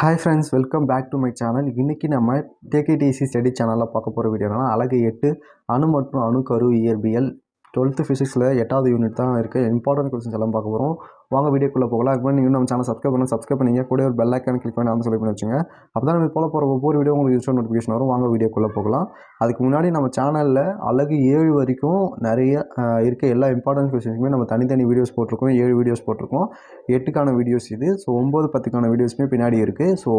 Hi friends welcome back to my channel இன்றைக்கி நம்ம டேகேடிசி study சேனலில் பார்க்க போகிற வீடியோனா அழகு எட்டு அணு மற்றும் அணுக்கரு இயற்பியல் டுவெல்த்து ஃபிசிக்ஸில் எட்டாவது யூனிட் தான் இருக்குது. இம்பார்ட்டன்ட் கொஸ்டின்ஸ் எல்லாம் பார்க்க போகிறோம். வாங்க வீடியோக்குள்ளே போகலாம். அதுக்கு நீங்கள் நம்ம சேனல் சப்ஸ்கிரைப் பண்ணி சப்ஸ்கிரைப் பண்ணிங்க. கூட ஒரு பெல் ஐக்கான் கிளிக் பண்ணி அந்த சொல்லி பண்ணி வச்சுங்க. அப்போ தான் நம்ம போல போகிற ஒவ்வொரு வீடியோ உங்களுக்கு யூஸ் நோட்டிஃபிகேஷன் வரும். வாங்க வீடியோக்குள்ளே போகலாம். அதுக்கு முன்னாடி நம்ம சேனலில் அழகு ஏழு வரைக்கும் நிறைய இருக்க எல்லா இம்பார்ட்டன்ட் கொஸ்டின்ஸுமே நம்ம தனித்தனி வீடியோஸ் போட்டிருக்கோம். ஏழு வீடியோஸ் போட்டிருக்கோம். எட்டுக்கான வீடியோஸ் இது. ஸோ ஒம்பது பத்துக்கான வீடியோஸுமே பின்னாடி இருக்குது ஸோ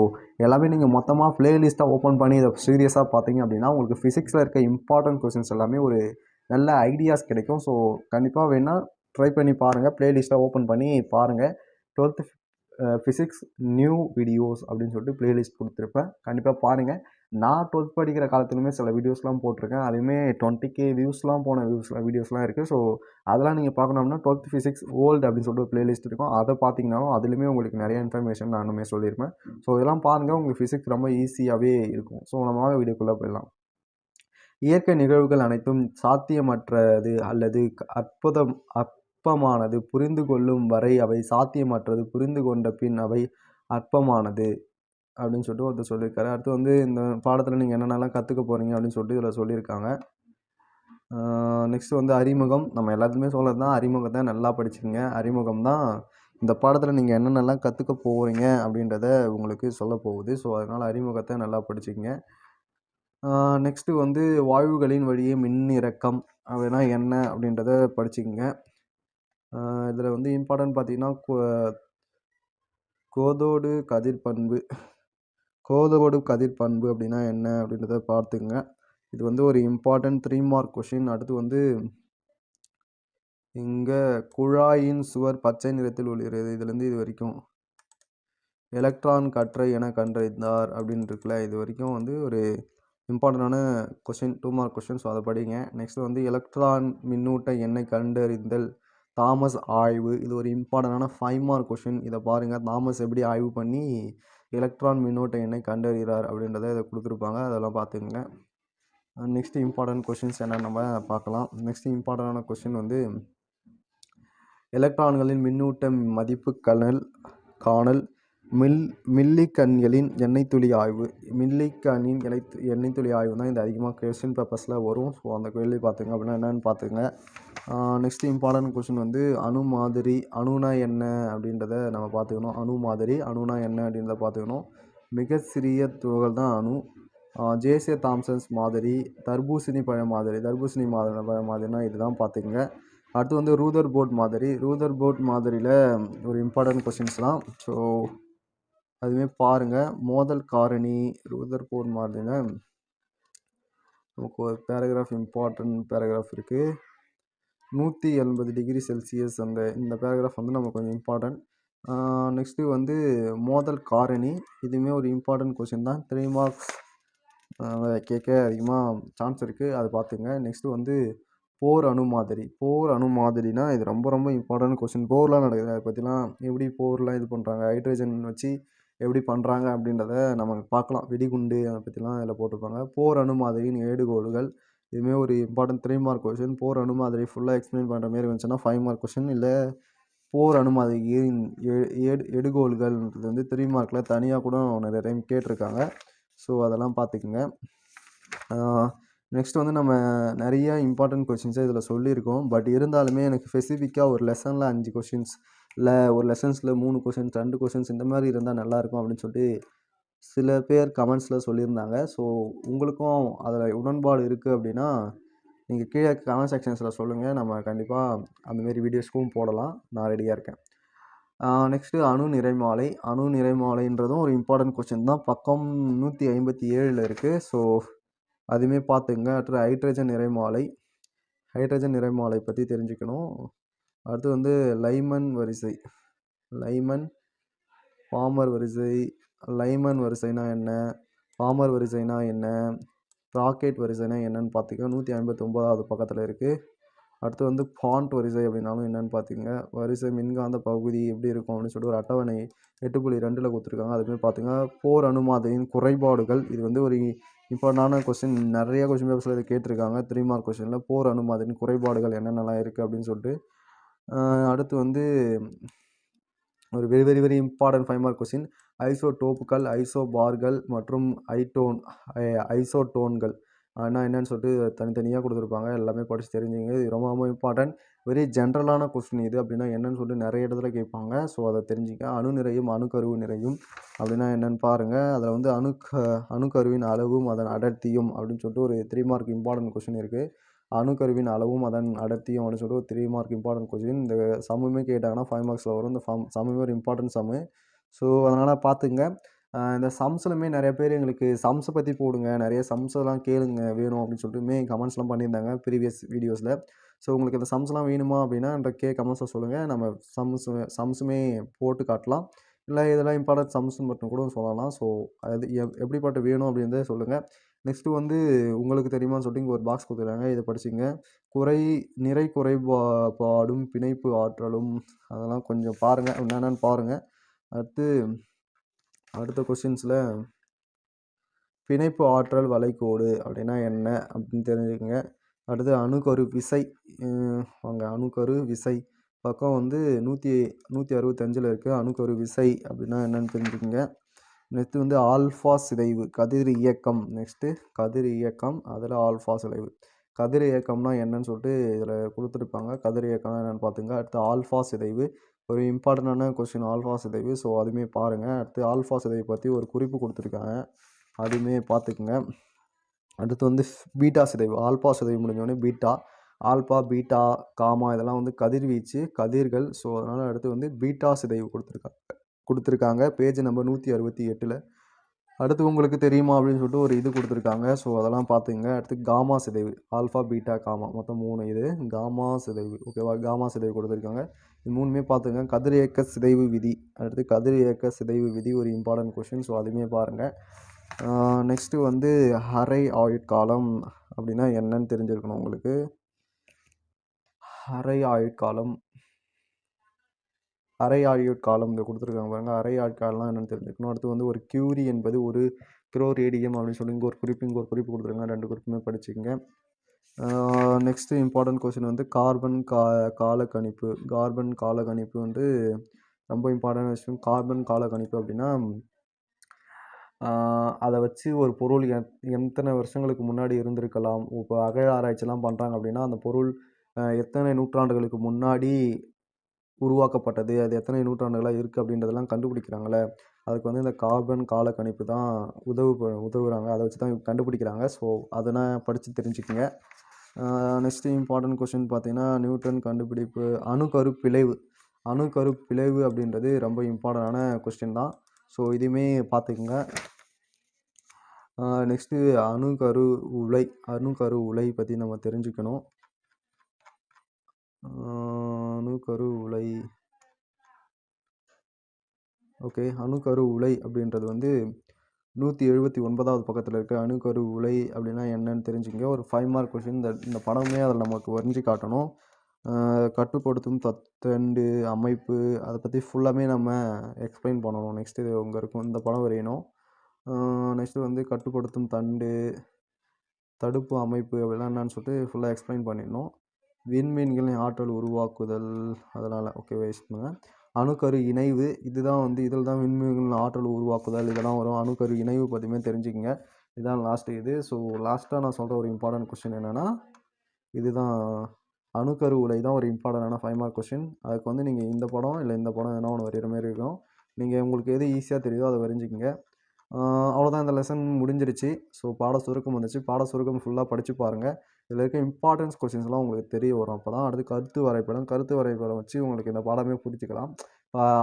எல்லாமே நீங்கள் மொத்தமாக ப்ளேலிஸ்ட்டாக ஓப்பன் பண்ணி இதை சீரியஸாக பார்த்தீங்க அப்படின்னா உங்களுக்கு ஃபிசிக்ஸில் இருக்க இம்பார்ட்டன்ட் கொஸ்டின்ஸ் எல்லாமே ஒரு நல்ல ஐடியாஸ் கிடைக்கும். ஸோ கண்டிப்பாக வேணால் ட்ரை பண்ணி பாருங்கள் ப்ளேலிஸ்ட்டாக ஓப்பன் பண்ணி பாருங்கள் டுவெல்த்து ஃபிசிக்ஸ் நியூ வீடியோஸ் அப்படின்னு சொல்லிட்டு ப்ளேலிஸ்ட் கொடுத்துருப்பேன். கண்டிப்பாக பாருங்கள் நான் டுவெல்த் படிக்கிற காலத்துலையுமே சில வீடியோஸ்லாம் போட்டிருக்கேன். அதுவுமே டுவெண்ட்டி கே வியூஸ்லாம் போன வியூஸ்லாம் வீடியோஸ்லாம் இருக்குது ஸோ அதெல்லாம் நீங்கள் பார்க்கணும்னா டுவெல்த் ஃபிசிக்ஸ் ஓல்டு அப்படின்னு சொல்லிட்டு ஒரு ப்ளேலிஸ்ட் இருக்கும். அதை பார்த்தீங்கனாலும் அதுலேயுமே உங்களுக்கு நிறைய இன்ஃபர்மேஷன் நானுமே சொல்லியிருப்பேன். ஸோ இதெல்லாம் பாருங்கள் உங்களுக்கு ஃபிசிக்ஸ் ரொம்ப ஈஸியாகவே இருக்கும். ஸோ நம்ம வீடியோக்குள்ளே போயிடலாம். இயற்கை நிகழ்வுகள் அனைத்தும் சாத்தியமற்றது அல்லது அற்புதம் அற்பமானது. புரிந்து கொள்ளும் வரை அவை சாத்தியமற்றது. புரிந்து கொண்ட பின் அவை அற்பமானது. அப்படின்னு சொல்லிட்டு ஒருத்தர் சொல்லியிருக்காரு. அடுத்து வந்து இந்த பாடத்தில் நீங்கள் என்னென்னலாம் கற்றுக்க போகிறீங்க அப்படின்னு சொல்லிட்டு இதில் சொல்லியிருக்காங்க. நெக்ஸ்ட் வந்து அறிமுகம். நம்ம எல்லாத்துக்குமே சொல்கிறது தான் அறிமுகத்தை நல்லா படிச்சுக்கோங்க. அறிமுகம் தான் இந்த பாடத்தில் நீங்கள் என்னென்னலாம் கற்றுக்க போகிறீங்க அப்படின்றத உங்களுக்கு சொல்ல போகுது. ஸோ அதனால் அறிமுகத்தை நல்லா படிச்சுக்கோங்க. நெக்ஸ்ட்டு வந்து வாயுகளின் வழியே மின்னிறக்கம். அப்படின்னா என்ன அப்படின்றத படிச்சுக்கங்க. இதில் வந்து இம்பார்ட்டன்ட் பார்த்தீங்கன்னா கோ- கோதோடு கதிர் பண்பு கோதோடு கதிர் பண்பு அப்படின்னா என்ன அப்படின்றத பார்த்துங்க இது வந்து ஒரு இம்பார்ட்டன்ட் த்ரீ மார்க் கொஷின் அடுத்து வந்து இங்கே குழாயின் சுவர் பச்சை நிறத்தில் ஒளிர்கிறது. இதுலேருந்து இது வரைக்கும் எலக்ட்ரான் கற்றை என கண்டறிந்தார் அப்படின்னு இருக்குல்ல. இது வரைக்கும் வந்து ஒரு இம்பார்ட்டண்டான question two mark question so அதை படிங்க. நெக்ஸ்ட் வந்து எலக்ட்ரான் மின்னூட்ட எண்ணெய் கண்டறிந்தல். தாமஸ் ஆய்வு. இது ஒரு இம்பார்ட்டண்டான ஃபைவ் மார்க் கொஷின் இதை பாருங்கள் தாமஸ் எப்படி ஆய்வு பண்ணி எலக்ட்ரான் மின்னோட்ட எண்ணெய் கண்டறிகிறார் அப்படின்றத இதை கொடுத்துருப்பாங்க. அதெல்லாம் பார்த்துக்குங்க. நெக்ஸ்ட் இம்பார்ட்டன்ட் கொஷின்ஸ் என்ன நம்ம பார்க்கலாம். நெக்ஸ்ட் இம்பார்ட்டண்டான கொஷின் வந்து எலக்ட்ரான்களின் மின்னூட்ட மதிப்பு கணல் காணல். மில் மில்லிகன்களின் எண்ணெய் துளி ஆய்வு. மில்லிகனின் எண்ணெய் எண்ணெய் துளி ஆய்வு தான் இது அதிகமாக கொஸ்டின் பேப்பர்ஸில் வரும். ஸோ அந்த கேள்வி பார்த்துங்க அப்படின்னா என்னென்னு பார்த்துங்க. நெக்ஸ்ட் இம்பார்ட்டன்ட் கொஷின் வந்து அணு மாதிரி அணுனா என்ன அப்படின்றத நம்ம பார்த்துக்கணும். அணு மாதிரி அணுனா என்ன அப்படின்றத பார்த்துக்கணும். மிக சிறிய துகள் தான் அணு. ஜேசே தாம்சன்ஸ் மாதிரி தர்பூசணி பழ மாதிரி தர்பூசணி மாதிரி பழ மாதிரினா இதுதான் பார்த்துக்குங்க. அடுத்து வந்து ரூதர் போர்ட் மாதிரி. ரூதர் போர்ட் மாதிரியில் ஒரு இம்பார்ட்டன்ட் கொஷின்ஸ்லாம் ஸோ அதுவுமே பாருங்கள் மோதல் காரணி ரூதர் போர்ட் மாதிரினா நமக்கு ஒரு பேராகிராஃப் இம்பார்ட்டன்ட் பேராகிராஃப் இருக்குது நூற்றி எண்பது டிகிரி செல்சியஸ் அந்த இந்த பேராகிராஃப் வந்து நமக்கு கொஞ்சம் இம்பார்ட்டன்ட் நெக்ஸ்ட்டு வந்து மோதல் காரணி. இதுவுமே ஒரு இம்பார்ட்டன்ட் கொஷின் தான். த்ரீ மார்க்ஸ் கேட்க அதிகமாக சான்ஸ் இருக்குது அதை பார்த்துங்க. நெக்ஸ்ட்டு வந்து போர் அணு மாதிரி. போர் அணு மாதிரினா இது ரொம்ப ரொம்ப இம்பார்ட்டன்ட் கொஷின் போர்லாம் நடக்குது. அதை பற்றிலாம் எப்படி போர்லாம் இது பண்ணுறாங்க ஹைட்ரஜன் வச்சு எப்படி பண்ணுறாங்க அப்படின்றத நம்ம பார்க்கலாம். வெடிகுண்டு அதை பற்றிலாம் இதில் போட்டிருப்பாங்க. போர் அணுமாதிரியின் ஏடுகோள்கள் இதுவுமே ஒரு important three mark question Bohr அணுமாதிரி ஃபுல்லாக எக்ஸ்பிளைன் பண்ணுற மாதிரி வந்துச்சுன்னா ஃபைவ் மார்க் கொஷின் இல்லை போர் அணுமாதிரியின் ஏடு எடுகோள்கள்ன்றது வந்து த்ரீ மார்க்கில் தனியாக கூட நிறைய டைம் கேட்டிருக்காங்க. ஸோ அதெல்லாம் பார்த்துக்குங்க. நெக்ஸ்ட் வந்து நம்ம நிறைய இம்பார்ட்டன்ட் கொஷின்ஸை இதில் சொல்லியிருக்கோம். பட் இருந்தாலுமே எனக்கு ஸ்பெசிஃபிக்காக ஒரு லெசனில் அஞ்சு கொஷின்ஸ் இல்லை ஒரு லெசன்ஸில் மூணு கொஷின்ஸ் ரெண்டு கொஷின்ஸ் இந்த மாதிரி இருந்தால் நல்லாயிருக்கும் அப்படின்னு சொல்லிட்டு சில பேர் கமெண்ட்ஸில் சொல்லியிருந்தாங்க. ஸோ உங்களுக்கும் அதில் உடன்பாடு இருக்குது அப்படின்னா நீங்கள் கீழே கமெண்ட் செக்ஷன்ஸில் சொல்லுங்கள் நம்ம கண்டிப்பாக அந்தமாரி வீடியோஸ்க்கும் போடலாம். நான் ரெடியாக இருக்கேன். நெக்ஸ்ட்டு அணு நிறைமாலை. அணு நிறைமாலைன்றதும் ஒரு இம்பார்ட்டன்ட் கொஸ்டின் தான். பக்கம் நூற்றி ஐம்பத்தி ஏழில் இருக்குது ஸோ அதுவுமே பார்த்துங்க. அடுத்து ஹைட்ரஜன் நிறைமாலை. ஹைட்ரஜன் நிறைமாலை பற்றி தெரிஞ்சுக்கணும். அடுத்து வந்து லைமன் வரிசை. லைமன் பாமர் வரிசை. லைமன் வரிசைனா என்ன? பாமர் வரிசைனா என்ன? ராக்கெட் வரிசைனா என்னன்னு பார்த்துக்க நூற்றி ஐம்பத்தொம்போதாவது பக்கத்தில் இருக்குது அடுத்து வந்து ஃபாண்ட் வரிசை அப்படின்னாலும் என்னன்னு பார்த்துங்க. வரிசை மின்காந்த பகுதி எப்படி இருக்கும் அப்படின்னு சொல்லிட்டு ஒரு அட்டவணை எட்டு புள்ளி ரெண்டில் கொடுத்துருக்காங்க. அதுமாதிரி பார்த்துங்க போர் அனுமாதையின் குறைபாடுகள். இது வந்து ஒரு இம்பார்ட்டண்டான கொஸ்டின் நிறைய கொஸ்டின் பேப்பர்ஸில் இதை கேட்டிருக்காங்க. த்ரீ மார்க் கொஸ்டினில் போர் அனுமாதையின் குறைபாடுகள் என்னென்னலாம் இருக்குது அப்படின்னு சொல்லிட்டு. அடுத்து வந்து ஒரு very very very important five mark question iso டோப்புகள் ஐசோபார்கள் மற்றும் ஐடோன் ஐசோடோன்கள். ஆனால் என்னன்னு சொல்லிட்டு தனித்தனியாக கொடுத்துருப்பாங்க. எல்லாமே படித்து தெரிஞ்சுங்க. இது ரொம்ப ரொம்ப இம்பார்ட்டன்ட் வெரி ஜென்ரலான கொஸ்டின் இது அப்படின்னா என்னன்னு சொல்லிட்டு நிறைய இடத்துல கேட்பாங்க. ஸோ அதை தெரிஞ்சுக்க. அணு நிறையும் அணுக்கருவு நிறையும் அப்படின்னா என்னன்னு பாருங்கள் அதில் வந்து அணுக்க அணுக்கருவின் அளவும் அதன் அடர்த்தியும் அப்படின்னு சொல்லிட்டு ஒரு த்ரீ மார்க் இம்பார்ட்டன்ட் கொஸ்டின் இருக்குது அணுக்கருவின் அளவும் அதன் அடர்த்தியும் அப்படின்னு சொல்லிட்டு ஒரு த்ரீ மார்க் இம்பார்ட்டன்ட் கொஸ்டின் இந்த சம்முமே கேட்டாங்கன்னா ஃபைவ் மார்க்ஸில் வரும். இந்த ஃபம் சம்முமே ஒரு இம்பார்ட்டன்ட் சம்மு ஸோ அதனால் பார்த்துங்க. இந்த சம்ஸ்லுமே நிறைய பேர் எங்களுக்கு சம்ஸை பற்றி போடுங்க நிறைய சம்ஸெல்லாம் கேளுங்க வேணும் அப்படின்னு சொல்லிட்டுமே கமெண்ட்ஸ்லாம் பண்ணியிருந்தாங்க ப்ரீவியஸ் வீடியோஸில் ஸோ உங்களுக்கு இந்த சம்ஸ்லாம் வேணுமா அப்படின்னா என்ற கே கமெண்ட்ஸை சொல்லுங்கள் நம்ம சம்ஸ் சம்ஸுமே போட்டு காட்டலாம். இல்லை இதெல்லாம் இம்பார்ட்டன்ட் சம்ஸ் மட்டும் கூட சொல்லலாம். ஸோ அது எப் எப்படிப்பட்ட வேணும் அப்படின்றத சொல்லுங்கள் நெக்ஸ்ட்டு வந்து உங்களுக்கு தெரியுமான்னு சொல்லிட்டு இங்கே ஒரு பாக்ஸ் கொடுத்துருக்காங்க. இதை படிச்சுங்க குறை நிறை குறைபாடும் பிணைப்பு ஆற்றலும். அதெல்லாம் கொஞ்சம் பாருங்கள் என்னென்னு பாருங்கள் அடுத்து அடுத்த கொஸ்டின்ஸில் பிணைப்பு ஆற்றல் வளைகோடு அப்படின்னா என்ன அப்படின்னு தெரிஞ்சுக்கோங்க. அடுத்து அணுக்கரு விசை வாங்க அணுக்கரு விசை. பக்கம் வந்து நூற்றி நூற்றி அறுபத்தஞ்சில் இருக்குது அணுக்கரு விசை அப்படின்னா என்னன்னு தெரிஞ்சுக்கோங்க. நெக்ஸ்ட்டு வந்து ஆல்ஃபா சிதைவு கதிர் இயக்கம். நெக்ஸ்ட்டு கதிர் இயக்கம் அதில் ஆல்ஃபா சிதைவு. கதிர் இயக்கம்னா என்னன்னு சொல்லிட்டு இதில் கொடுத்துருப்பாங்க. கதிர் இயக்கம்னா என்னென்னு பார்த்துங்க அடுத்து ஆல்ஃபா சிதைவு. ஒரு இம்பார்ட்டண்டான கொஸ்டின் ஆல்ஃபா சிதைவு. ஸோ அதுவுமே பாருங்கள் அடுத்து ஆல்ஃபா சிதைவு பற்றி ஒரு குறிப்பு கொடுத்துருக்காங்க. அதுவுமே பார்த்துக்குங்க அடுத்து வந்து பீட்டா சிதைவு. ஆல்பா சிதைவு முடிஞ்சோடனே பீட்டா. ஆல்பா பீட்டா காமா இதெல்லாம் வந்து கதிர்வீச்சு கதிர்கள். ஸோ அதனால் அடுத்து வந்து பீட்டா சிதைவு கொடுத்துருக்காங்க கொடுத்துருக்காங்க. பேஜ் நம்பர் நூற்றி அறுபத்தி எட்டில். அடுத்து உங்களுக்கு தெரியுமா அப்படின்னு சொல்லிட்டு ஒரு இது கொடுத்துருக்காங்க. ஸோ அதெல்லாம் பார்த்துங்க. அடுத்து காமா சிதைவு ஆல்ஃபா பீட்டா காமா. மொத்தம் மூணு இது. காமா சிதைவு ஓகேவா காமா சிதைவு கொடுத்துருக்காங்க. இது மூணுமே பார்த்துங்க. கதிரியக்க சிதைவு விதி. அடுத்து கதிரியக்க சிதைவு விதி ஒரு இம்பார்ட்டன்ட் கொஷின் ஸோ அதுவுமே பாருங்கள் நெக்ஸ்ட்டு வந்து ஹரை ஆயுட்காலம் அப்படின்னா என்னன்னு தெரிஞ்சிருக்கணும் உங்களுக்கு. ஹரை ஆயுட்காலம் அரை ஆயுட்காலம் இங்கே கொடுத்துருக்காங்க பாருங்கள் அரை ஆயுட்காலம்லாம் என்னென்னு தெரிஞ்சுக்கணும் அடுத்து வந்து ஒரு கியூரி என்பது ஒரு கிரோ ரேடியம் அப்படின்னு சொல்லி இங்கே ஒரு குறிப்பு இங்கே ஒரு குறிப்பு கொடுத்துருக்காங்க. ரெண்டு குறிப்புமே படிச்சுக்கங்க. நெக்ஸ்ட்டு இம்பார்ட்டன்ட் கொஸ்டின் வந்து கார்பன் கா காலக்கணிப்பு. கார்பன் காலக்கணிப்பு வந்து ரொம்ப இம்பார்ட்டன்ட் விஷயம். கார்பன் காலக்கணிப்பு அப்படின்னா அதை வச்சு ஒரு பொருள் எத் எத்தனை வருஷங்களுக்கு முன்னாடி இருந்திருக்கலாம். இப்போ அகழ ஆராய்ச்சிலாம் பண்ணுறாங்க அப்படின்னா அந்த பொருள் எத்தனை நூற்றாண்டுகளுக்கு முன்னாடி உருவாக்கப்பட்டது அது எத்தனை நூற்றாண்டுகளாக இருக்குது அப்படின்றதெல்லாம் கண்டுபிடிக்கிறாங்களே. அதுக்கு வந்து இந்த கார்பன் காலக்கணிப்பு தான் உதவு ப- அதை வச்சு தான் கண்டுபிடிக்கிறாங்க. ஸோ அதெல்லாம் படித்து தெரிஞ்சுக்கோங்க. நெக்ஸ்ட்டு இம்பார்ட்டன்ட் கொஸ்டின் பார்த்தீங்கன்னா நியூட்டன் கண்டுபிடிப்பு அணுக்கரு பிளவு அணுக்கரு பிளவு அப்படின்றது ரொம்ப இம்பார்ட்டண்டான கொஸ்டின் தான். ஸோ இதையுமே பார்த்துக்குங்க. நெக்ஸ்ட்டு அணுக்கரு உலை அணுக்கரு உலை பற்றி நம்ம தெரிஞ்சுக்கணும். அணுக்கரு உலை. ஓகே அணுக்கரு உலை அப்படின்றது வந்து நூற்றி எழுபத்தி ஒன்பதாவது பக்கத்தில் இருக்க அணுக்கரு உலை அப்படின்னா என்னன்னு தெரிஞ்சுங்க ஒரு ஃபைவ் மார்க் கொஷின் இந்த இந்த படமே அதில் நமக்கு வரைஞ்சி காட்டணும். கட்டுப்படுத்தும் தத்தண்டு அமைப்பு அதை பற்றி ஃபுல்லாமே நம்ம எக்ஸ்பிளைன் பண்ணணும். நெக்ஸ்ட்டு இது உங்கள் இருக்கும் இந்த படம் வரையணும். நெக்ஸ்ட்டு வந்து கட்டுப்படுத்தும் தண்டு தடுப்பு அமைப்பு அப்படிலாம் என்னன்னு சொல்லிட்டு ஃபுல்லாக எக்ஸ்பிளைன் பண்ணிடணும். விண்மீன்களின் ஆற்றல் உருவாக்குதல். அதனால் ஓகே வேஸ்ட் பண்ணுங்கள் அணுக்கரு இணைவு இதுதான் வந்து இதில் தான் விண்மீன்களின் ஆற்றல் உருவாக்குதல். இதெல்லாம் வரும். அணுக்கரு இணைவு பற்றியுமே தெரிஞ்சுக்கங்க. இதுதான் லாஸ்ட்டு இது. ஸோ லாஸ்ட்டாக நான் சொல்கிற ஒரு இம்பார்ட்டன்ட் கொஸ்டின் என்னென்னா இதுதான் அணுக்கரு உலை தான் ஒரு இம்பார்ட்டண்டான ஃபைவ் மார்க் கொஸ்டின் அதுக்கு வந்து நீங்கள் இந்த படம் இல்லை இந்த படம் எதனா ஒன்று வரைகிற மாதிரி இருக்கும். நீங்கள் உங்களுக்கு எது ஈஸியாக தெரியுதோ அதை வரைஞ்சிக்கங்க. அவ்வளோதான் இந்த லெசன் முடிஞ்சிருச்சு. ஸோ பாட சுருக்கம் வந்துச்சு. பாட சுருக்கம் ஃபுல்லாக படித்து பாருங்கள் இதில் இருக்க இம்பார்ட்டன்ஸ் கொஸ்டின்ஸ்லாம் உங்களுக்கு தெரிய வரும். அப்போ தான் அடுத்து கருத்து வரைபடம் கருத்து வரைபடம் வச்சு உங்களுக்கு இந்த பாடமே புரிஞ்சுக்கலாம்.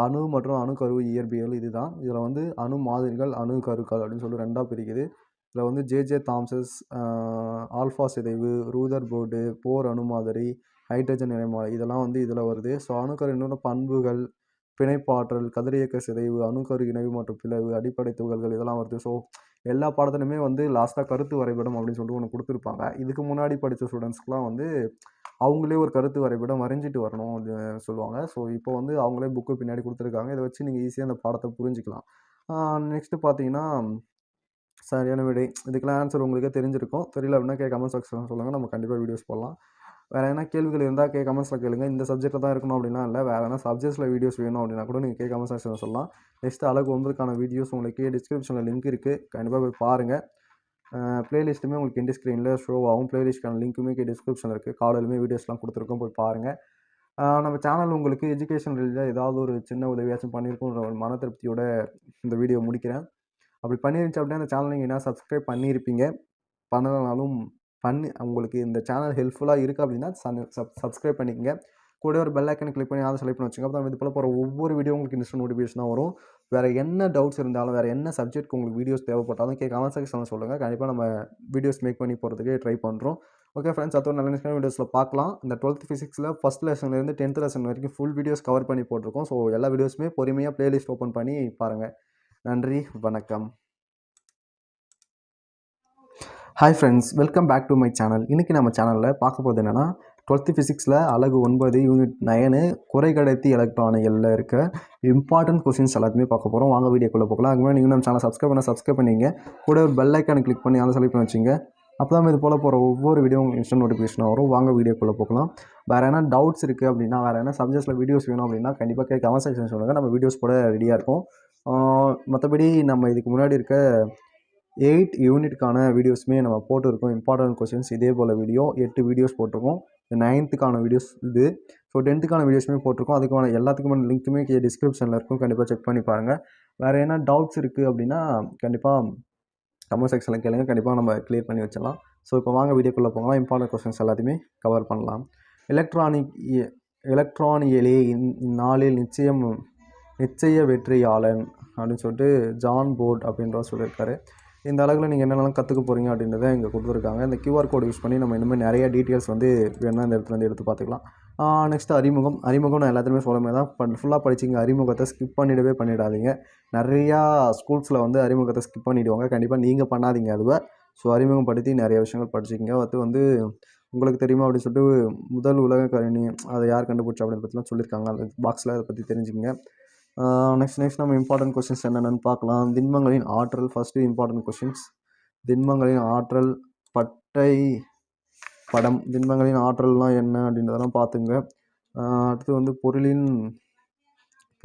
அணு மற்றும் அணுக்கரு இயற்பியல் இதுதான் இதில் வந்து அணு மாதிரிகள் அணு கருக்கள் அப்படின்னு சொல்லி ரெண்டாக பிரிக்குது. இதில் வந்து ஜேஜே தாம்சஸ் ஆல்ஃபா சிதைவு ரூதர் போர்டு போர் அணு மாதிரி ஹைட்ரஜன் நிலைமாலை இதெல்லாம் வந்து இதில் வருது. ஸோ அணுக்கரு இன்னொரு பண்புகள் பிணைப்பாற்றல் கதிரியக்க சிதைவு அணுக்கரு இணைவு மற்றும் பிளவு அடிப்படை துகள்கள் இதெல்லாம் வருது. ஸோ எல்லா பாடத்துலையுமே வந்து லாஸ்ட்டாக கருத்து வரைபடம் அப்படின்னு சொல்லிட்டு ஒன்று கொடுத்துருப்பாங்க. இதுக்கு முன்னாடி படித்த ஸ்டூடெண்ட்ஸ்க்குலாம் வந்து அவங்களே ஒரு கருத்து வரைபடம் வரைஞ்சிட்டு வரணும் அப்படின்னு சொல்லுவாங்க. ஸோ இப்போ வந்து அவங்களே புக்கு பின்னாடி கொடுத்துருக்காங்க. இதை வச்சு நீங்கள் ஈஸியாக அந்த பாடத்தை புரிஞ்சுக்கலாம். நெக்ஸ்ட்டு பார்த்தீங்கன்னா சரியான விடை. இதுக்கெல்லாம் ஆன்சர் உங்களுக்கே தெரிஞ்சிருக்கும். தெரியல அப்படின்னா கே கமெண்ட் செக்ஷன் சொல்லுங்கள் நம்ம கண்டிப்பாக வீடியோஸ் போடலாம். வேறு எதனா கேள்விகள் இருந்தால் கே கமெண்ட்ஸில் கேளுங்க. இந்த சப்ஜெக்ட்டில் தான் இருக்கணும் அப்படின்னா இல்லை வேறு எதனா சப்ஜெக்ட்ஸில் வீடியோஸ் வேணும் அப்படின்னா கூட நீங்கள் கே கமெண்ட் செக்ஷனில் சொல்லலாம். நெக்ஸ்ட் அழகு ஒன்பதுக்கான வீடியோஸ் உங்களுக்கு டிஸ்கிரிப்ஷனில் லிங்க் இருக்குது கண்டிப்பாக போய் பாருங்கள் ப்ளேலிஸ்ட்டுமே உங்களுக்கு இண்டி ஸ்க்ரீனில் ஷோ ஆகும். ப்ளேலிஸ்ட்க்கான லிங்க்குமே டிஸ்கிரிப்ஷனில் இருக்குது காலையிலுமே வீடியோஸ்லாம் கொடுத்துருக்கோம் போய் பாருங்கள் நம்ம சேனல் உங்களுக்கு எஜுகேஷன் ரிலேட்டாக ஏதாவது ஒரு சின்ன உதவியாச்சும் பண்ணியிருக்கோன்ற ஒரு மன திருப்தியோட இந்த வீடியோ முடிக்கிறேன். அப்படி பண்ணிருந்துச்சு அப்படின்னா அந்த சேனல் நீங்கள் என்ன சப்ஸ்கிரைப் பண்ணியிருப்பீங்க பண்ணலனாலும் பண்ணி உங்களுக்கு இந்த சேனல் ஹெல்ப்ஃபுல்லாக இருக்குது அப்படின்னா சப் சப்ஸ்கிரைப் பண்ணிக்கங்க. கூட ஒரு பெல் ஐக்கனை கிளிக் பண்ணி அதை செலக்ட் பண்ணி வச்சுங்க அப்போ இது போல் போகிற ஒவ்வொரு வீடியோ உங்களுக்கு இன்ஸ்டன்ட் நோட்டிஃபிகேஷனாக வரும். வேறு என்ன டவுட்ஸ் இருந்தாலும் வேறு என்ன சப்ஜெக்ட் உங்களுக்கு வீடியோஸ் தேவைப்பட்டாலும் கே கமெண்ட் செக்ஷனில் சொல்லுங்கள் கண்டிப்பாக நம்ம வீடியோஸ் மேக் பண்ணி போகிறதுக்கு ட்ரை பண்ணுறோம் ஓகே ஃப்ரெண்ட்ஸ் அது ஒரு நல்ல நிமிஷம் வீடியோஸில் பார்க்கலாம். இந்த டுவெல்த் ஃபிசிக்ஸில் ஃபஸ்ட் லெசன்லேருந்து டென்த் லெசன் வரைக்கும் ஃபுல் வீடியோஸ் கவர் பண்ணி போட்டிருக்கோம். ஸோ எல்லா வீடியோஸுமே பொறுமையாக ப்ளேலிஸ்ட் ஓப்பன் பண்ணி பாருங்கள் நன்றி வணக்கம். Hi friends welcome back to my channel இன்றைக்கி நம்ம சேனலில் பார்க்க போகிறது என்னென்னா டுவெல்த்து ஃபிசிக்ஸில் அழகு ஒன்பது யூனிட் நயனு குறைக்கடத்தி எலக்ட்ரானிகளில் இருக்க இம்பார்ட்டன்ட் கொஸ்டின்ஸ் எல்லாத்தையுமே பார்க்க போகிறோம் வாங்க வீடியோக்குள்ளே போகலாம். அதுக்கு முன்னாடி நீங்கள் நம்ம சேனல் சப்ஸ்கிரைப் பண்ண சப்ஸ்கிரைப் பண்ணிங்க. கூட ஒரு பெல் ஐக்கானை கிளிக் பண்ணி அதை செலக்ட் பண்ணி வச்சுங்க. அப்போ தான் இது போல் போகிற ஒவ்வொரு வீடியோ இன்ஸ்டன்ட் நோட்டிஃபிகேஷன் வரும். வாங்க வீடியோக்குள்ளே போகலாம். வேறு என்ன டவுட்ஸ் இருக்குது அப்படின்னா வேறு என்ன சப்ஜெக்ட்ஸில் வீடியோஸ் வேணும் அப்படின்னா கண்டிப்பாக கமெண்ட் செக்ஷன் சொல்லுங்கள் நம்ம வீடியோஸ் கூட ரெடியாக இருக்கும் மற்றபடி நம்ம இதுக்கு முன்னாடி இருக்க எயிட் யூனிட்டுக்கான வீடியோஸுமே நம்ம போட்டிருக்கோம். இம்பார்ட்டன்ட் கொஸ்டின்ஸ் இதே போல் வீடியோ எட்டு வீடியோஸ் போட்டிருக்கோம். நைன்த்துக்கான வீடியோஸ் இது. ஸோ டென்த்துக்கான வீடியோஸுமே போட்டிருக்கோம். அதுக்கான எல்லாத்துக்குமான லிங்க்குமே டிஸ்கிரிப்ஷனில் இருக்கும். கண்டிப்பாக செக் பண்ணி பாருங்கள் வேறு என்ன டவுட்ஸ் இருக்குது அப்படின்னா கண்டிப்பாக கமெண்ட் செக்ஷனில் கேளுங்க. கண்டிப்பாக நம்ம கிளியர் பண்ணி வச்சிடலாம். ஸோ இப்போ வாங்க வீடியோக்குள்ளே போகலாம். இம்பார்ட்டன்ட் கொஸ்டின்ஸ் எல்லாத்தையுமே கவர் பண்ணலாம். எலக்ட்ரானிக் எலக்ட்ரானியலே இந்நாளில் நிச்சயம் நிச்சய வெற்றியாளன் அப்படின்னு சொல்லிட்டு ஜான் போர்ட் அப்படின்றவர் சொல்லியிருக்காரு. இந்த அளவில் நீங்கள் என்னென்னலாம் கற்றுக்க போகிறீங்க அப்படின்றத இங்கே கொடுத்துருக்காங்க. இந்த கியூஆர் கோடு யூஸ் பண்ணி நம்ம இனிமேல் நிறைய டீட்டெயில்ஸ் வந்து வேணால் இந்த இடத்துலேருந்து எடுத்து பார்த்துக்கலாம். நெக்ஸ்ட் அறிமுகம். அறிமுகம் நான் எல்லாத்துலேயுமே சொல்லுமே தான் பட் ஃபுல்லாக படிச்சிங்க அறிமுகத்தை ஸ்கிப் பண்ணிடவே பண்ணிடாதீங்க. நிறையா ஸ்கூல்ஸில் வந்து அறிமுகத்தை ஸ்கிப் பண்ணிவிடுவாங்க கண்டிப்பாக நீங்கள் பண்ணாதீங்க அதுவை. ஸோ அறிமுகம் படுத்தி நிறைய விஷயங்கள் படிச்சிங்க அது வந்து உங்களுக்கு தெரியுமா அப்படின்னு சொல்லிட்டு முதல் உலக கணினி அதை யார் கண்டுபிடிச்சா அப்படின்னு பற்றிலாம் சொல்லியிருக்காங்க. அந்த பாக்ஸில் அதை பற்றி தெரிஞ்சுக்கங்க. நெக்ஸ்ட் நெக்ஸ்ட் நம்ம இம்பார்ட்டன்ட் கொஸ்டின்ஸ் என்னென்னு பார்க்கலாம். திண்மங்களின் ஆற்றல் ஃபஸ்ட்டு இம்பார்ட்டன்ட் கொஷின்ஸ் திண்மங்களின் ஆற்றல் பட்டை படம். திண்மங்களின் ஆற்றல்லாம் என்ன அப்படின்றதெல்லாம் பார்த்துங்க. அடுத்து வந்து பொருளின்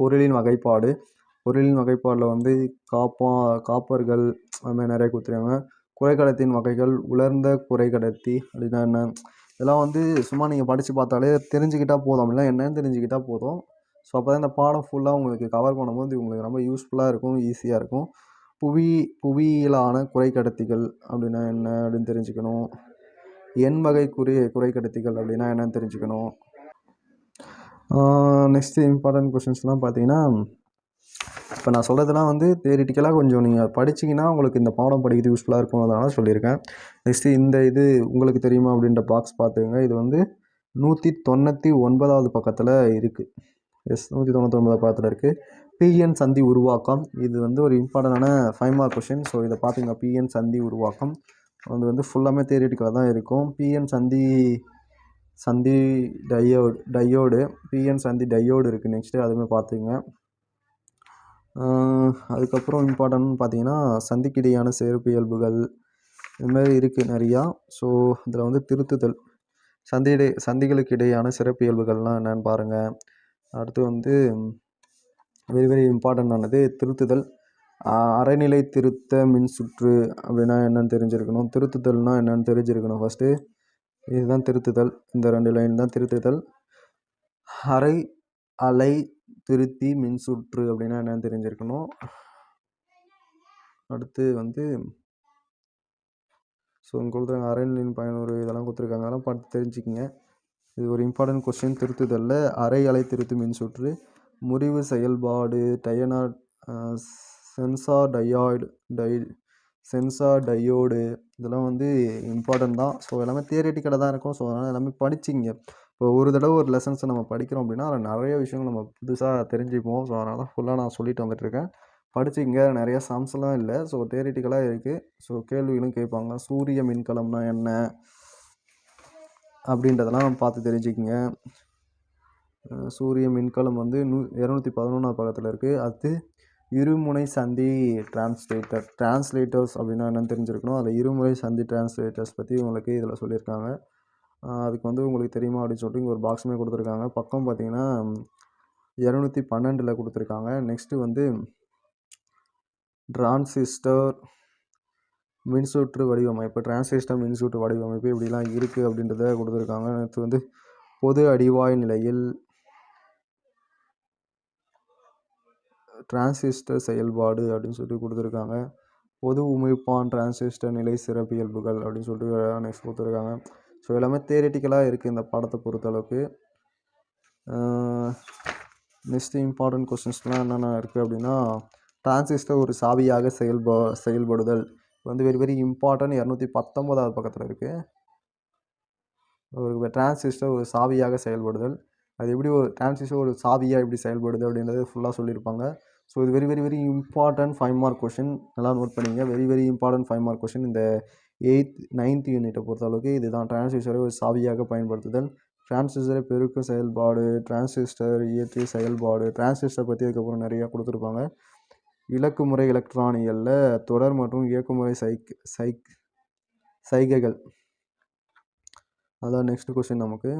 பொருளின் வகைப்பாடு. பொருளின் வகைப்பாடில் வந்து காப்பா காப்பர்கள் அது மாதிரி நிறைய கொடுத்துருக்காங்க. குறைக்கடத்தின் வகைகள் உலர்ந்த குறைக்கடத்தி அப்படின்னா என்ன? இதெல்லாம் வந்து சும்மா நீங்கள் படித்து பார்த்தாலே தெரிஞ்சுக்கிட்டால் போதும். அப்படின்னா என்னன்னு தெரிஞ்சுக்கிட்டால் போதும். ஸோ அப்போ தான் இந்த பாடம் ஃபுல்லாக உங்களுக்கு கவர் பண்ணும்போது உங்களுக்கு ரொம்ப யூஸ்ஃபுல்லாக இருக்கும் ஈஸியாக இருக்கும். புவி புவியியலான குறைக்கடத்திகள் அப்படின்னா என்ன அப்படின்னு தெரிஞ்சுக்கணும். எண் வகை குறி குறைக்கடத்திகள் அப்படின்னா என்னன்னு தெரிஞ்சுக்கணும். நெக்ஸ்ட்டு இம்பார்ட்டன்ட் கொஷின்ஸ்லாம் பார்த்தீங்கன்னா இப்போ நான் சொல்கிறதுலாம் வந்து தேரிட்டிக்கலாக கொஞ்சம் நீங்கள் படிச்சிங்கன்னா உங்களுக்கு இந்த பாடம் படிக்கிறது யூஸ்ஃபுல்லாக இருக்கும் அதனால சொல்லியிருக்கேன். நெக்ஸ்ட்டு இந்த இது உங்களுக்கு தெரியுமா அப்படின்ற பாக்ஸ் பார்த்துங்க இது வந்து நூற்றி தொண்ணூற்றி ஒன்பதாவது பக்கத்தில் இருக்குது எஸ் நூற்றி தொண்ணூற்றி பாடத்தில் இருக்குது பிஎன் சந்தி உருவாக்கம். இது வந்து ஒரு இம்பார்ட்டண்டான ஃபைவ் மார்க் கொஷின் ஸோ இதை பார்த்தீங்கன்னா பிஎன் சந்தி உருவாக்கம். அது வந்து ஃபுல்லாமே தேரிட்டிக்கலாக தான் இருக்கும். பிஎன் சந்தி சந்தி டையோடு டையோடு பிஎன் சந்தி டையோடு இருக்குது நெக்ஸ்ட்டு அதுவுமே பார்த்துங்க அதுக்கப்புறம் இம்பார்ட்டன்ட்னு பார்த்தீங்கன்னா சந்திக்கிடையான சிறப்பியல்புகள் இதுமாரி இருக்குது நிறையா. ஸோ இதில் வந்து திருத்துதல். சந்திடை சந்திகளுக்கு இடையான சிறப்பியல்புகள்லாம் என்னென்னு பாருங்கள் அடுத்து வந்து வெரி வெரி இம்பார்ட்டண்ட்டானது திருத்துதல். அரைநிலை திருத்த மின்சுற்று அப்படின்னா என்னென்னு தெரிஞ்சிருக்கணும். திருத்துதல்னால் என்னென்னு தெரிஞ்சிருக்கணும் ஃபஸ்ட்டு இதுதான் திருத்துதல். இந்த ரெண்டு லைன் தான் திருத்துதல். அரை அலை திருத்தி மின்சுற்று அப்படின்னா என்னென்னு தெரிஞ்சிருக்கணும். அடுத்து வந்து ஸோ இங்கே கொடுத்துருக்காங்க அரைநிலையின் பயனுறு இதெல்லாம் கொடுத்துருக்காங்க. அதெல்லாம் பார்த்து தெரிஞ்சுக்கிங்க. இது ஒரு இம்பார்ட்டன்ட் கொஸ்டின் திருத்துதலில். அரை அலை திருத்து மின்சுற்று முறிவு செயல்பாடு டயனா சென்சார் டயாய்டு டை சென்சார் டயோடு. இதெல்லாம் வந்து இம்பார்ட்டன்ட் தான். ஸோ எல்லாமே தியரிட்டிக்கலாக தான் இருக்கும். ஸோ அதனால் எல்லாமே படிச்சிங்க. இப்போ ஒரு தடவை ஒரு லெசன்ஸை நம்ம படிக்கிறோம் அப்படின்னா அதில் நிறைய விஷயங்கள் நம்ம புதுசாக தெரிஞ்சுப்போம். ஸோ அதனால தான் ஃபுல்லாக நான் சொல்லிட்டு வந்துட்டுருக்கேன். படிச்சிங்க. நிறைய சம்ஸ்லாம் இல்லை. ஸோ தேரிட்டிக்கலாக இருக்குது ஸோ கேள்விகளும் கேட்பாங்க. சூரிய மின்கலம்னா என்ன? அப்படின்றதெல்லாம் பார்த்து தெரிஞ்சுக்கிங்க. சூரிய மின்கலம் வந்து நூ இரநூத்தி பதினொன்றாவது பக்கத்தில் இருக்குது அடுத்து இருமுனை சந்தி டிரான்ஸ்லேட்டர் டிரான்ஸ்லேட்டர்ஸ் அப்படின்னா என்னென்னு தெரிஞ்சிருக்கணும். அதில் இருமுனை சந்தி டிரான்ஸ்லேட்டர்ஸ் பற்றி உங்களுக்கு இதில் சொல்லியிருக்காங்க. அதுக்கு வந்து உங்களுக்கு தெரியுமா அப்படின்னு சொல்லிட்டு இங்கே ஒரு பாக்ஸுமே கொடுத்துருக்காங்க. பக்கம் பார்த்தீங்கன்னா இரநூத்தி பன்னெண்டில் கொடுத்துருக்காங்க. நெக்ஸ்ட்டு வந்து டிரான்சிஸ்டர் மின்சுற்று வடிவமைப்பு டிரான்சிஸ்டர் மின்சுற்று வடிவமைப்பு இப்படிலாம் இருக்குது அப்படின்றத கொடுத்துருக்காங்க. அடுத்து வந்து பொது அடிவாய் நிலையில் டிரான்சிஸ்டர் செயல்பாடு அப்படின்னு சொல்லிட்டு கொடுத்துருக்காங்க. பொது உமிழ்ப்பான் டிரான்சிஸ்டர் நிலை சிறப்பியல்புகள் அப்படின்னு சொல்லிட்டு நெக்ஸ்ட் கொடுத்துருக்காங்க. ஸோ எல்லாமே தேரிட்டிக்கலாக இருக்குது இந்த பாடத்தை பொறுத்தளவுக்கு நெக்ஸ்ட் இம்பார்ட்டன்ட் கொஸ்டின்ஸ்லாம் என்னென்ன இருக்குது அப்படின்னா டிரான்சிஸ்டர் ஒரு சாவியாக செயல்பா செயல்படுதல். வந்து வெரி வெரி இம்பார்ட்டன்ட் இரநூத்தி பத்தொம்போதாவது பக்கத்தில் இருக்குது ஒரு டிரான்சிஸ்டர் ஒரு சாவியாக செயல்படுதல். அது எப்படி ஒரு டிரான்சிஸ்டர் ஒரு சாவியாக எப்படி செயல்படுது அப்படின்றது ஃபுல்லாக சொல்லியிருப்பாங்க. ஸோ இது very very very important five mark question நல்லா நோட் பண்ணிங்க. Very very important five mark question இந்த எயித் நைன்த் யூனிட்டை பொறுத்தளவுக்கு இதுதான். டிரான்சிஸ்டரை ஒரு சாவியாக பயன்படுத்துதல். டிரான்சிஸ்டரை பெருக்கும் செயல்பாடு டிரான்சிஸ்டர் இயற்கை செயல்பாடு டிரான்சிஸ்டர் பற்றி அதுக்கப்புறம் நிறையா கொடுத்துருப்பாங்க. இலக்குமுறை எலக்ட்ரானியலில் தொடர் மற்றும் இயக்குமுறை சைக் சைக் சைகைகள். அதான் நெக்ஸ்ட் கொஷின் நமக்கு.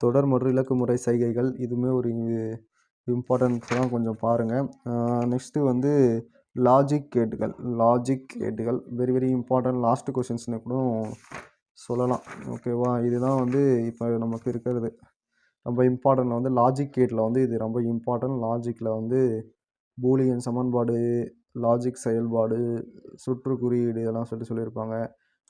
தொடர் மற்றும் இலக்குமுறை சைகைகள் இதுவுமே ஒரு இம்பார்ட்டன்ஸ் தான் கொஞ்சம் பாருங்கள் நெக்ஸ்ட்டு வந்து லாஜிக் கேட்டுகள் லாஜிக் கேட்டுகள். வெரி வெரி இம்பார்ட்டன்ட் லாஸ்ட் கொஷின்ஸ்னு கூட சொல்லலாம். ஓகேவா இதுதான் வந்து இப்போ நமக்கு இருக்கிறது. ரொம்ப இம்பார்ட்டன்ட் வந்து லாஜிக் கேட்டில் வந்து இது ரொம்ப இம்பார்ட்டன்ட் லாஜிக்கில் வந்து பூலியன் சமன்பாடு லாஜிக் செயல்பாடு சுற்று குறியீடு இதெல்லாம் சொல்லிட்டு சொல்லியிருப்பாங்க.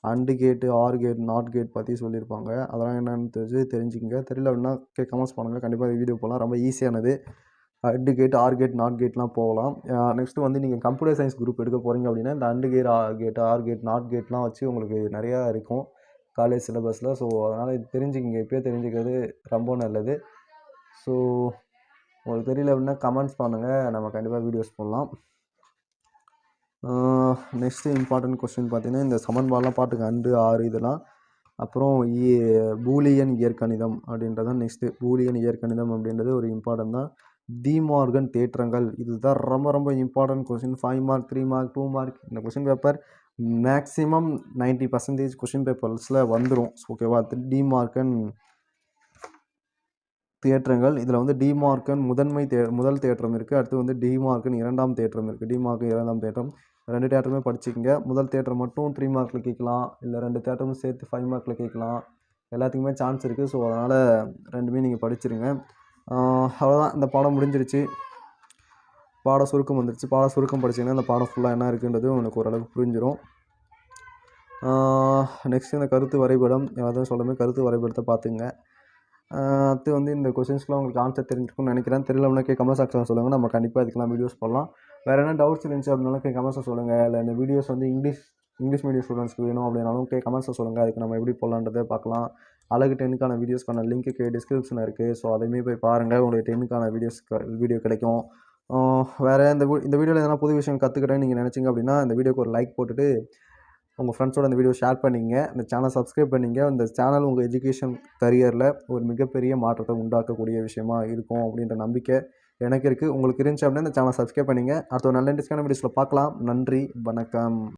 அண்டு கேட்டு ஆர் கேட் நாட் கேட் பற்றி சொல்லியிருப்பாங்க. அதெல்லாம் என்னென்னு தெரிஞ்சு தெரிஞ்சுக்கங்க. தெரியல அப்படின்னா கே கமெண்ட்ஸ் பண்ணுங்கள் கண்டிப்பாக வீடியோ போகலாம் ரொம்ப ஈஸியானது and gate or gate not கேட்லாம் போகலாம். நெக்ஸ்ட்டு வந்து நீங்கள் கம்ப்யூட்டர் சயின்ஸ் குரூப் எடுக்க போகிறீங்க அப்படின்னா இந்த and gate or gate or gate not கேட்லாம் வச்சு உங்களுக்கு நிறையா இருக்கும். காலேஜ் சிலபஸில் ஸோ அதனால் தெரிஞ்சுக்கிங்க. இப்போயே தெரிஞ்சுக்கிறது ரொம்ப நல்லது. ஸோ உங்களுக்கு தெரியல அப்படின்னா கமெண்ட்ஸ் பண்ணுங்கள் நம்ம கண்டிப்பாக வீடியோஸ் போடலாம். நெக்ஸ்ட்டு இம்பார்ட்டன்ட் கொஸ்டின் பார்த்தீங்கன்னா இந்த சமன்பாடெலாம் பாட்டுக்கு அண்டு ஆறு இதெல்லாம். அப்புறம் இ பூலியன் இயற்கணிதம் அப்படின்றதான் நெக்ஸ்ட்டு பூலியன் இயற்கணிதம் அப்படின்றது ஒரு இம்பார்ட்டன்ட் தான். டிமார்கன் தேற்றங்கள். இதுதான் ரொம்ப ரொம்ப important question five mark three mark two mark இந்த question paper maximum ninety percentage question பேப்பர்ஸில் வந்துடும் ஓகேவா டிமார்கன் தேற்றங்கள். இதில் வந்து டிமார்க்கன் முதன்மை தே முதல் தேற்றம் இருக்குது அடுத்து வந்து டிமார்க்கன் இரண்டாம் தேற்றம் இருக்குது டிமார்க்கன் இரண்டாம் தேற்றம். ரெண்டு தேட்டருமே படிச்சுக்கங்க. முதல் தேட்டர் மட்டும் த்ரீ மார்க்கில் கேட்கலாம். இல்லை ரெண்டு தேட்டரும் சேர்த்து ஃபைவ் மார்க்கில் கேட்கலாம். எல்லாத்துக்குமே சான்ஸ் இருக்குது ஸோ அதனால் ரெண்டுமே நீங்கள் படிச்சிருங்க. அவ்வளோதான் இந்த பாடம் முடிஞ்சிருச்சு. பாட சுருக்கம் வந்துருச்சு. பாட சுருக்கம் படிச்சிங்கன்னா இந்த பாடம் ஃபுல்லாக என்ன இருக்குன்றது உங்களுக்கு ஓரளவுக்கு புரிஞ்சிடும் நெக்ஸ்ட் இந்த கருத்து வரைபடம். எதாவது சொல்லுமே கருத்து வரைபடத்தை பார்த்துங்க அடுத்து வந்து இந்த கொஷின்ஸ்லாம் உங்களுக்கு ஆன்சர் தெரிஞ்சிருக்கும்னு நினைக்கிறேன். தெரியலன்னா கே கமெண்ட் செக்ஷன் சொல்லுங்கள் நம்ம கண்டிப்பாக இதுக்கெல்லாம் வீடியோஸ் போடலாம். வேறு என்ன டவுட்ஸ் இருந்துச்சு அப்படின்னாலும் கே கமெண்ட்ஸை சொல்லுங்கள் இல்லை இந்த வீடியோஸ் வந்து இங்கிலீஷ் இங்கிலீஷ் மீடியம் ஸ்டூடெண்ட்ஸ்க்கு வேணும் அப்படின்னாலும் கே கமெண்ட்ஸை சொல்லுங்கள் அதுக்கு நம்ம எப்படி போடலான்றதை பார்க்கலாம். அழகு டென்னுக்கான வீடியோஸ்க்கான லிங்க்கு டிஸ்கிரிப்ஷனில் இருக்குது ஸோ அதையுமே போய் பாருங்கள் உங்களுக்கு டென்னுக்கான வீடியோஸ் வீடியோ கிடைக்கும். வேறு இந்த இந்த வீடியோவில் எதனா புது விஷயம் கற்றுக்கிட்டேன்னு நீங்கள் நினச்சிங்க அப்படின்னா இந்த வீடியோக்கு ஒரு லைக் போட்டுட்டு உங்கள் ஃப்ரெண்ட்ஸோட இந்த வீடியோ ஷேர் பண்ணிங்க. இந்த சேனல் சப்ஸ்கிரைப் பண்ணிங்க. இந்த சேனல் உங்கள் எஜுகேஷன் கரியரில் ஒரு மிகப்பெரிய மாற்றத்தை உண்டாக்கக்கூடிய விஷயமா இருக்கும் அப்படின்ற நம்பிக்கை எனக்கு இருக்குது உங்களுக்கு இருந்துச்சு அப்படின்னா இந்த சேனல் சப்ஸ்கிரைப் பண்ணிங்க. அடுத்த ஒரு நல்ல இன்ட்ரெஸ்டான வீடியோஸில் பார்க்கலாம். நன்றி. வணக்கம்.